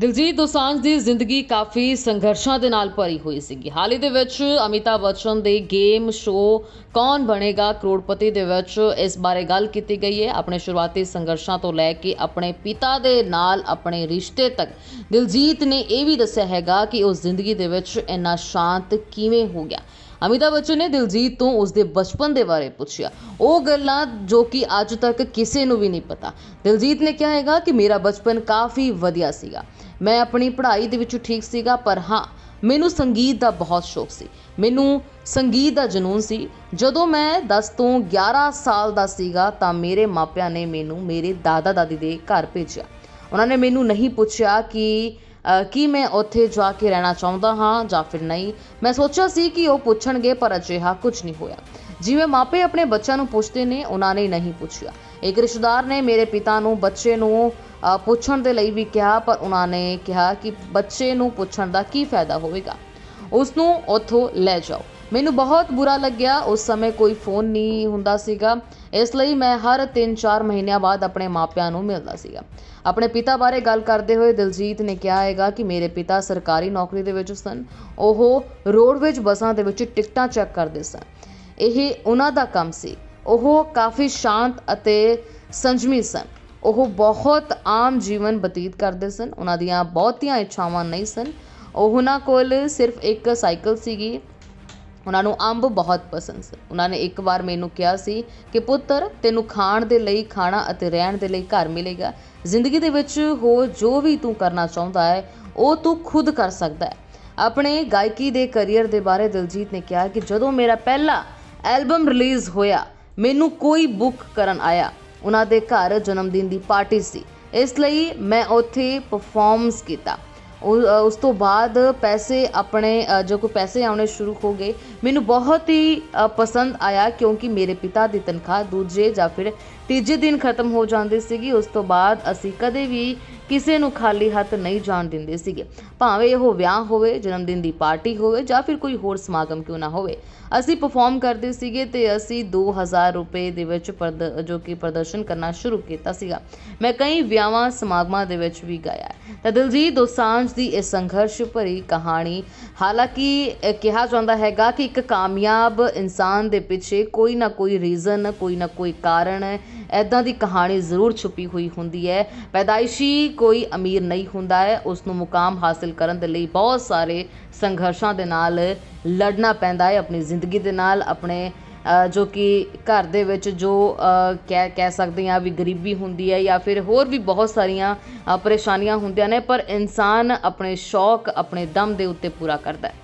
ਦਿਲਜੀਤ ਦੋਸਾਂਝ ਦੀ ਜ਼ਿੰਦਗੀ ਕਾਫੀ ਸੰਘਰਸ਼ਾਂ ਦੇ ਨਾਲ ਭਰੀ ਹੋਈ ਸੀਗੀ। ਹਾਲ ਹੀ ਦੇ ਵਿੱਚ ਅਮਿਤਾਭ ਬੱਚਨ ਦੇ ਗੇਮ ਸ਼ੋਅ ਕੌਣ ਬਣੇਗਾ ਕਰੋੜਪਤੀ ਦੇ ਵਿੱਚ ਇਸ ਬਾਰੇ ਗੱਲ ਕੀਤੀ ਗਈ ਹੈ। ਆਪਣੇ ਸ਼ੁਰੂਆਤੀ ਸੰਘਰਸ਼ਾਂ ਤੋਂ ਲੈ ਕੇ ਆਪਣੇ ਪਿਤਾ ਦੇ ਨਾਲ ਆਪਣੇ ਰਿਸ਼ਤੇ ਤੱਕ। ਦਿਲਜੀਤ ਨੇ ਇਹ ਵੀ ਦੱਸਿਆ ਹੈਗਾ ਕਿ ਉਸ ਜ਼ਿੰਦਗੀ ਦੇ ਵਿੱਚ ਇੰਨਾ ਸ਼ਾਂਤ ਕਿਵੇਂ ਹੋ ਗਿਆ। ਅਮਿਤਾਭ ਬੱਚਨ ਨੇ ਦਿਲਜੀਤ ਤੋਂ ਉਸਦੇ ਬਚਪਨ ਦੇ ਬਾਰੇ ਪੁੱਛਿਆ। ਉਹ ਗੱਲਾਂ ਜੋ ਕਿ ਅੱਜ ਤੱਕ ਕਿਸੇ ਨੂੰ ਵੀ ਨਹੀਂ ਪਤਾ। ਦਿਲਜੀਤ ਨੇ ਕਿਹਾ ਹੈਗਾ ਕਿ ਮੇਰਾ ਬਚਪਨ ਕਾਫੀ ਵਧੀਆ ਸੀਗਾ। ਮੈਂ ਆਪਣੀ ਪੜ੍ਹਾਈ ਦੇ ਵਿੱਚ ਠੀਕ ਸੀਗਾ, ਪਰ ਹਾਂ, ਮੈਨੂੰ ਸੰਗੀਤ ਦਾ ਬਹੁਤ ਸ਼ੌਕ ਸੀ। ਮੈਨੂੰ ਸੰਗੀਤ ਦਾ ਜਨੂਨ ਸੀ। ਜਦੋਂ ਮੈਂ 10 ਤੋਂ 11 ਸਾਲ ਦਾ ਸੀਗਾ, ਤਾਂ ਮੇਰੇ ਮਾਪਿਆਂ ਨੇ ਮੈਨੂੰ ਮੇਰੇ ਦਾਦਾ ਦਾਦੀ ਦੇ ਘਰ ਭੇਜਿਆ। ਉਹਨਾਂ ਨੇ ਮੈਨੂੰ ਨਹੀਂ ਪੁੱਛਿਆ ਕਿ ਕੀ ਮੈਂ ਉੱਥੇ ਜਾ ਕੇ ਰਹਿਣਾ ਚਾਹੁੰਦਾ ਹਾਂ ਜਾਂ ਫਿਰ ਨਹੀਂ। ਮੈਂ ਸੋਚਿਆ ਸੀ ਕਿ ਉਹ ਪੁੱਛਣਗੇ, ਪਰ ਅਜਿਹਾ ਕੁਝ ਨਹੀਂ ਹੋਇਆ। ਜਿਵੇਂ ਮਾਪੇ ਆਪਣੇ ਬੱਚਿਆਂ ਨੂੰ ਪੁੱਛਦੇ ਨੇ, ਉਹਨਾਂ ਨੇ ਨਹੀਂ ਪੁੱਛਿਆ। ਇੱਕ ਰਿਸ਼ਤੇਦਾਰ ਨੇ ਮੇਰੇ ਪਿਤਾ ਨੂੰ, ਬੱਚੇ ਨੂੰ ਪੁੱਛਣ ਦੇ ਲਈ ਵੀ ਕਿਹਾ, ਪਰ ਉਹਨਾਂ ਨੇ ਕਿਹਾ ਕਿ ਬੱਚੇ ਨੂੰ ਪੁੱਛਣ ਦਾ ਕੀ ਫਾਇਦਾ ਹੋਵੇਗਾ। ਉਸ ਨੂੰ ਉੱਥੋਂ ਲੈ ਜਾਓ। ਮੈਨੂੰ ਬਹੁਤ ਬੁਰਾ ਲੱਗਿਆ। ਉਸ ਸਮੇਂ ਕੋਈ ਫੋਨ ਨਹੀਂ ਹੁੰਦਾ ਸੀਗਾ। ਇਸ ਲਈ ਮੈਂ ਹਰ 3-4 ਮਹੀਨਿਆਂ ਬਾਅਦ ਆਪਣੇ ਮਾਪਿਆਂ ਨੂੰ ਮਿਲਦਾ ਸੀਗਾ। ਆਪਣੇ ਪਿਤਾ ਬਾਰੇ ਗੱਲ ਕਰਦੇ ਹੋਏ ਦਿਲਜੀਤ ਨੇ ਕਿਹਾ ਹੈਗਾ ਕਿ ਮੇਰੇ ਪਿਤਾ ਸਰਕਾਰੀ ਨੌਕਰੀ ਦੇ ਵਿੱਚ ਸਨ। ਉਹ ਰੋਡਵੇਜ ਬੱਸਾਂ ਦੇ ਵਿੱਚ ਟਿਕਟਾਂ ਚੈੱਕ ਕਰਦੇ ਸਨ। ਇਹ ਉਹਨਾਂ ਦਾ ਕੰਮ ਸੀ। ਉਹ ਕਾਫੀ ਸ਼ਾਂਤ ਅਤੇ ਸੰਜਮੀ ਸਨ। ਉਹ ਬਹੁਤ ਆਮ ਜੀਵਨ ਬਤੀਤ ਕਰਦੇ ਸਨ। ਉਹਨਾਂ ਦੀਆਂ ਬਹੁਤੀਆਂ ਇੱਛਾਵਾਂ ਨਹੀਂ ਸਨ। ਉਹਨਾਂ ਕੋਲ ਸਿਰਫ ਇੱਕ ਸਾਈਕਲ ਸੀਗੀ। ਉਹਨਾਂ ਨੂੰ ਅੰਬ ਬਹੁਤ ਪਸੰਦ ਸੀ ਉਹਨਾਂ ਨੇ ਇੱਕ ਵਾਰ ਮੈਨੂੰ ਕਿਹਾ ਸੀ ਕਿ, ਪੁੱਤਰ, ਤੈਨੂੰ ਖਾਣ ਦੇ ਲਈ ਖਾਣਾ ਅਤੇ ਰਹਿਣ ਦੇ ਲਈ ਘਰ ਮਿਲੇਗਾ। ਜ਼ਿੰਦਗੀ ਦੇ ਵਿੱਚ ਹੋ ਜੋ ਵੀ ਤੂੰ ਕਰਨਾ ਚਾਹੁੰਦਾ ਹੈ, ਉਹ ਤੂੰ ਖੁਦ ਕਰ ਸਕਦਾ ਹੈ। ਆਪਣੇ ਗਾਇਕੀ ਦੇ ਕੈਰੀਅਰ ਦੇ ਬਾਰੇ ਦਿਲਜੀਤ ਨੇ ਕਿਹਾ ਕਿ ਜਦੋਂ ਮੇਰਾ ਪਹਿਲਾ ਐਲਬਮ ਰਿਲੀਜ਼ ਹੋਇਆ, ਮੈਨੂੰ ਕੋਈ ਬੁੱਕ ਕਰਨ ਆਇਆ। ਉਹਨਾਂ ਦੇ ਘਰ ਜਨਮ ਦਿਨ ਦੀ ਪਾਰਟੀ ਸੀ। ਇਸ ਲਈ ਮੈਂ ਉੱਥੇ ਪਰਫਾਰਮਸ ਕੀਤਾ। ਉਸ ਤੋਂ ਬਾਅਦ ਪੈਸੇ ਆਪਣੇ ਜੋ ਕੋਈ ਪੈਸੇ ਆਉਣੇ ਸ਼ੁਰੂ ਹੋ ਗਏ, ਮੈਨੂੰ ਬਹੁਤ ਹੀ ਪਸੰਦ ਆਇਆ ਕਿਉਂਕਿ ਮੇਰੇ ਪਿਤਾ ਦੀ ਤਨਖਾਹ ਦੂਜੇ ਜਾਂ ਫਿਰ ਤੀਜੇ ਦਿਨ ਖਤਮ ਹੋ ਜਾਂਦੀ ਸੀਗੀ। ਉਸ ਤੋਂ ਬਾਅਦ ਅਸੀਂ ਕਦੇ ਵੀ ਕਿਸੇ ਨੂੰ ਖਾਲੀ ਹੱਥ ਨਹੀਂ ਜਾਣ ਦਿੰਦੇ ਸੀਗੇ। ਭਾਵੇਂ ਉਹ ਵਿਆਹ ਹੋਵੇ ਜਨਮ ਦਿਨ ਦੀ ਪਾਰਟੀ ਹੋਵੇ ਜਾਂ ਫਿਰ ਕੋਈ ਹੋਰ ਸਮਾਗਮ ਕਿਉਂ ਨਾ ਹੋਵੇ। ਅਸੀਂ ਪਰਫਾਰਮ ਕਰਦੇ ਸੀਗੇ ਤੇ ਅਸੀਂ 2000 ਰੁਪਏ ਦੇ ਵਿੱਚ ਪ੍ਰਦ- ਜੋ ਕਿ ਪ੍ਰਦਰਸ਼ਨ ਕਰਨਾ ਸ਼ੁਰੂ ਕੀਤਾ ਸੀਗਾ। ਮੈਂ ਕਈ ਵਿਆਹਾਂ, ਸਮਾਗਮਾਂ ਦੇ ਵਿੱਚ ਵੀ ਗਾਇਆ। ਤਾਂ ਦਿਲਜੀਤ ਦੋਸਾਂਝ ਦੀ ਇਹ ਸੰਘਰਸ਼ ਭਰੀ ਕਹਾਣੀ ਹਾਲਾਂਕਿ ਕਿਹਾ ਜਾਂਦਾ ਹੈਗਾ ਕਿ ਇੱਕ ਕਾਮਯਾਬ ਇਨਸਾਨ ਦੇ ਪਿੱਛੇ ਕੋਈ ਨਾ ਕੋਈ ਰੀਜ਼ਨ ਕੋਈ ਨਾ ਕੋਈ ਕਾਰਨ ਐਦਾਂ ਦੀ ਕਹਾਣੀ ਜ਼ਰੂਰ ਛੁਪੀ ਹੋਈ ਹੁੰਦੀ ਹੈ। ਪੈਦਾਇਸ਼ੀ ਕੋਈ ਅਮੀਰ ਨਹੀਂ ਹੁੰਦਾ ਹੈ। ਉਸ ਨੂੰ ਮੁਕਾਮ ਹਾਸਲ ਕਰਨ ਦੇ ਲਈ ਬਹੁਤ ਸਾਰੇ ਸੰਘਰਸ਼ਾਂ ਦੇ ਨਾਲ ਲੜਨਾ ਪੈਂਦਾ ਹੈ ਆਪਣੀ ਜ਼ਿੰਦਗੀ ਦੇ ਨਾਲ, ਆਪਣੇ ਜੋ ਕਿ ਘਰ ਦੇ ਵਿੱਚ ਜੋ ਕਹਿ ਕਹਿ ਸਕਦੇ ਹਾਂ ਵੀ ਗਰੀਬੀ ਹੁੰਦੀ ਹੈ ਜਾਂ ਫਿਰ ਹੋਰ ਵੀ ਬਹੁਤ ਸਾਰੀਆਂ ਪਰੇਸ਼ਾਨੀਆਂ ਹੁੰਦੀਆਂ ਨੇ, ਪਰ ਇਨਸਾਨ ਆਪਣੇ ਸ਼ੌਕ, ਆਪਣੇ ਦਮ ਦੇ ਉੱਤੇ ਪੂਰਾ ਕਰਦਾ ਹੈ।